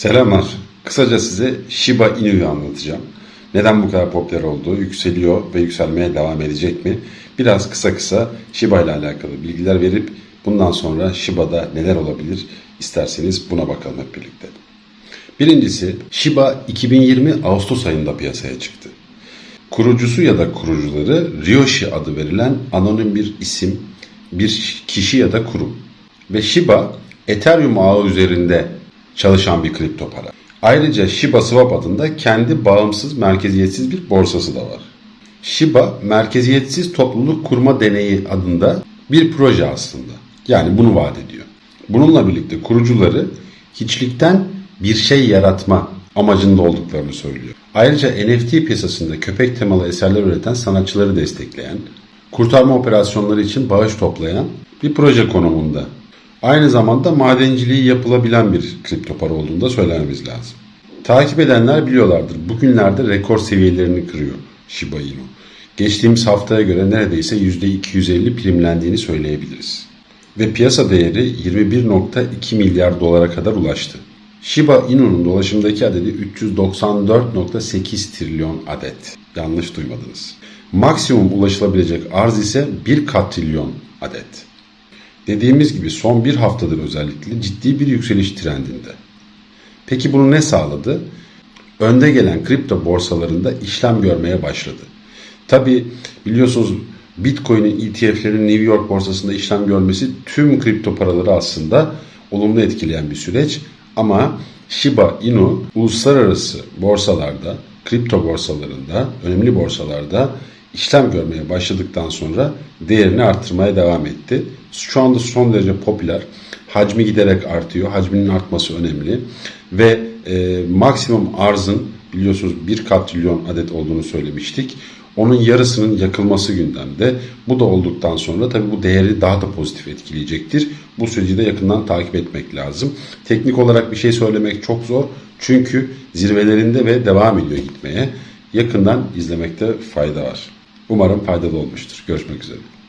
Selamlar. Kısaca size Shiba Inu'yu anlatacağım. Neden bu kadar popüler olduğu, yükseliyor ve yükselmeye devam edecek mi? Biraz kısa kısa Shiba ile alakalı bilgiler verip bundan sonra Shiba'da neler olabilir isterseniz buna bakalım hep birlikte. Birincisi Shiba 2020 Ağustos ayında piyasaya çıktı. Kurucusu ya da kurucuları Ryoshi adı verilen anonim bir isim, bir kişi ya da kurum. Ve Shiba Ethereum ağı üzerinde çalışan bir kripto para. Ayrıca Shiba Swap adında kendi bağımsız merkeziyetsiz bir borsası da var. Shiba merkeziyetsiz topluluk kurma deneyi adında bir proje aslında. Yani bunu vaat ediyor. Bununla birlikte kurucuları hiçlikten bir şey yaratma amacında olduklarını söylüyor. Ayrıca NFT piyasasında köpek temalı eserler üreten sanatçıları destekleyen, kurtarma operasyonları için bağış toplayan bir proje konumunda. Aynı zamanda madenciliği yapılabilen bir kripto para olduğunu da söylememiz lazım. Takip edenler biliyorlardır. Bugünlerde rekor seviyelerini kırıyor Shiba Inu. Geçtiğimiz haftaya göre neredeyse %250 primlendiğini söyleyebiliriz. Ve piyasa değeri 21.2 milyar dolara kadar ulaştı. Shiba Inu'nun dolaşımdaki adedi 394.8 trilyon adet. Yanlış duymadınız. Maksimum ulaşılabilecek arz ise 1 katrilyon adet. Dediğimiz gibi son bir haftadır özellikle ciddi bir yükseliş trendinde. Peki bunu ne sağladı? Önde gelen kripto borsalarında işlem görmeye başladı. Tabi biliyorsunuz Bitcoin'in ETF'lerin New York borsasında işlem görmesi tüm kripto paraları aslında olumlu etkileyen bir süreç. Ama Shiba Inu uluslararası borsalarda, kripto borsalarında, önemli borsalarda işlem görmeye başladıktan sonra değerini arttırmaya devam etti. Şu anda son derece popüler. Hacmi giderek artıyor. Hacminin artması önemli. Ve e, maksimum arzın biliyorsunuz 1 katrilyon adet olduğunu söylemiştik. Onun yarısının yakılması gündemde. Bu da olduktan sonra tabii bu değeri daha da pozitif etkileyecektir. Bu süreci de yakından takip etmek lazım. Teknik olarak bir şey söylemek çok zor. Çünkü zirvelerinde ve devam ediyor gitmeye. Yakından izlemekte fayda var. Umarım faydalı olmuştur. Görüşmek üzere.